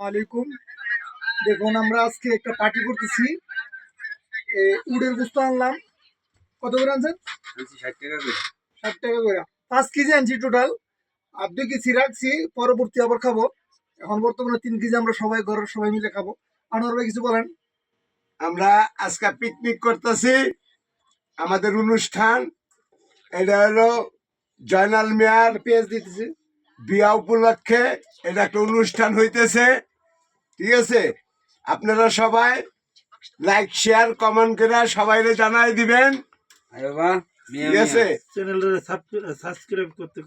আলাইকুম। দেখুন আমরা আজকে একটা পার্টি করতেছি। উডের গুস্ত আনলাম। কত করে আনছেন? ষাট টাকা করে। ষাট টাকা করে। পাঁচ কেজি আনছি টোটাল আর দুই কেজি রাখছি। পরবর্তী আবার খাব। এখন বর্তমানে তিন কেজি আমরা সবাই ঘরের সবাই মিলে খাব। আনোয়ার ভাই কিছু বলেন। আমরা আজকে পিকনিক করতেছি। আমাদের অনুষ্ঠান এটা হলো জয়নাল মিয়ার পেঁয়াজ দিতেছি। বিয়া উপলক্ষে এটা একটা অনুষ্ঠান হইতেছে। ঠিক আছে? আপনারা সবাই লাইক শেয়ার কমেন্ট করে সবাই জানাই দিবেন। ঠিক আছে? সাবস্ক্রাইব করতে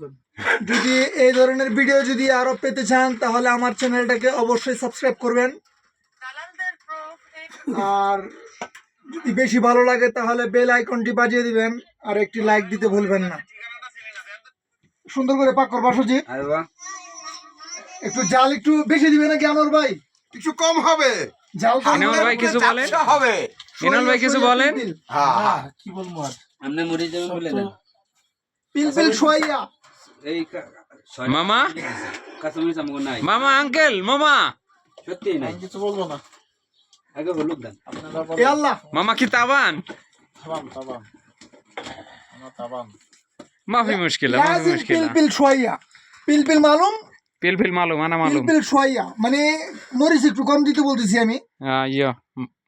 যদি এই ধরনের ভিডিও যদি আরও পেতে চান তাহলে আমার চ্যানেলটাকে অবশ্যই সাবস্ক্রাইব করবেন। আর যদি বেশি ভালো লাগে তাহলে বেল আইকনটি বাজিয়ে দিবেন। আর একটি লাইক দিতে ভুলবেন না। সুন্দর করে পাক করবা সুজিত একটু জাল একটু বেশি দিবে নাকি আনোর ভাই? কিছু কম হবে। ভাই কিছু বলেন? হবে। ভাই কিছু বলেন? হ্যাঁ। কি বলব আর? আপনি মরে যাবেন বলে না পিল পিল শোয়াইয়া। এই মামা? নাই। মামা আঙ্কেল মামা। সত্যি নাই। কিছু বলব না। আগে হলুদ দেন। এ আল্লাহ। মামা কি তাবান? তাবাম তাবাম আমার তাবাম মাফি মুশকিল মাফি মুশকিল। পিল পিল শোয়াইয়া। পিল পিল মালুম পিল ফিল মালুম আনা মালুম। পিল শোয়াইয়া মানে মরিচ একটু কম দিতে বলতেছি আমি। ইয়া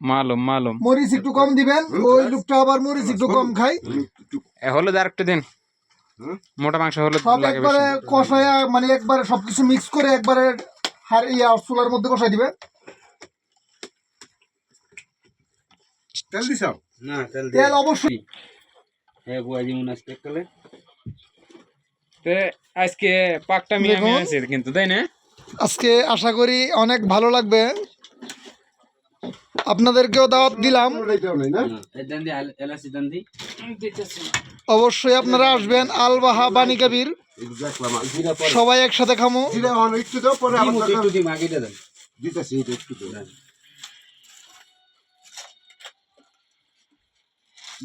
মালুম মালুম। মরিচ একটু কম দিবেন ওই লোকটা আবার মরিচ একটু কম খাই এ, হলুদ আর একটু দিন। মোটা মাংস হলুদ লাগে একবারে কষায়া মানে একবারে সবকিছু মিক্স করে একবারে হার ইয়া চুলার মধ্যে কষাই দিবেন তেল দিছ? না তেল তেল অবশ্যই। হ্যাঁ বুয়া যেমন আজকে কালে তে আজকে পাকটা মিয়া মিয়া আছে কিন্তু তাই না? আজকে আশা করি অনেক ভালো লাগবে। আপনাদেরকেও দাওয়াত দিলাম। অবশ্যই আপনারা আসবেন আলবাহা বাণী কাবির। সবাই একসাথে খামো।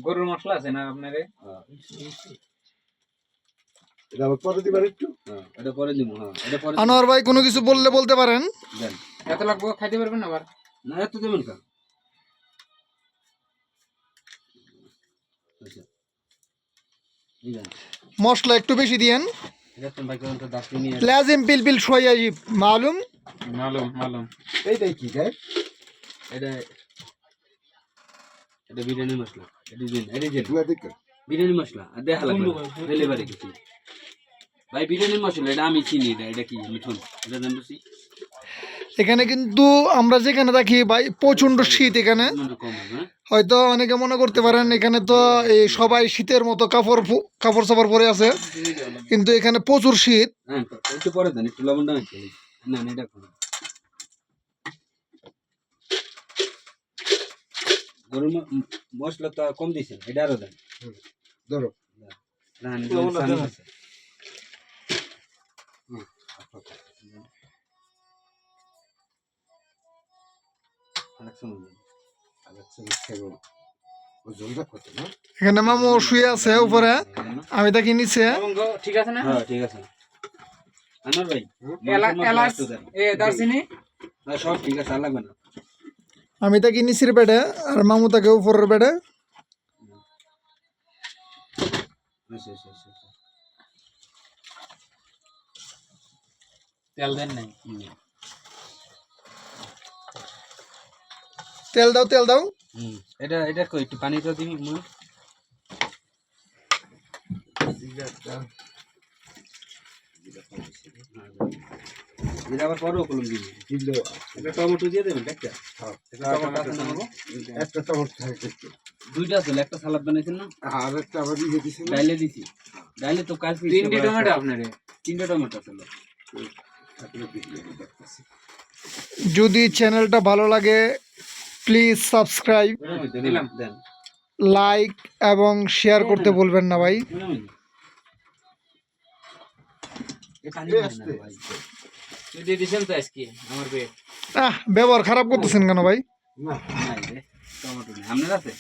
গরুর মশলা আছে না আপনারে আনোয়ার ভাই কোনো কিছু বললে বলতে পারেন। এত লাগবো খাইতে পারবেন আবার? না এত দেবেন কা আচ্ছা। মশলা একটু বেশি দিয়েন। লাজিম পিল পিল শোয়াইয়া জি মালুম। মালুম মালুম। এইটাই কি গাই এটা এটা বিরিয়ানি মশলা। এটা দিন। এটা দিন। দুয়া দেখ বিরিয়ানি মশলা আর দেখা লাগবে ডেলিভারি কিছু ভাই বিরিয়ানি মশলা এটা আমি চিনি এটা এটা কি মিঠুন? এটা জান বুঝি এখানে কিন্তু আমরা যেখানে থাকি ভাই প্রচণ্ড শীত এখানে। মনে হ্যাঁ? হয়তো অনেকে মনে করতে পারেন এখানে তো এই সবাই শীতের মতো কাপড় কাপড় চাপড় পরে আছে। কিন্তু এখানে প্রচুর শীত। হ্যাঁ একটু পরে দেন একটু লবণ না না এটা করুন মশলা তো কম দিয়েছেন এটা আরও দেন। ধরো। আচ্ছা, আচ্ছা। এখানে মামু শুয়ে আছে উপরে। আমি তাকে নিচে। ঠিক আছে না? হ্যাঁ ঠিক আছে। আনোয়ার ভাই এলা- মাংসের মধ্যে এলাচ এ দারচিনি? সব ঠিক আছে আর লাগবে না। আমি তাকে নিচের বেডে আর মামু তাকে উপরের বেডে। আচ্ছা, আচ্ছা, আচ্ছা। তেল দেন নাই। হুম। তেল দাও তেল দাও। হুম, এটা এটা কই? একটু পানি তো দিবি মা। এটা আবার পরেও কলম দিবি? এটা টমেটো দিয়ে দেবেন একটা হ্যাঁ। একটা টমেটো একটা টমেটো থাকে। একটু দুইটা আছে একটা সালাদ বানাইছেন না? আর একটা আবার দিয়ে দিছি ডাইলে দিছি। ডাইলে তো কালকে তিনটি টমেটো? আপনারে। তিনটা টমেটো দেখতেছি যদি চ্যানেলটা ভালো লাগে প্লিজ সাবস্ক্রাইব লাইক এবং শেয়ার করতে বলবেন না ভাই। ব্যবহার খারাপ করতেছেন কেন ভাই? না আপনার আছে?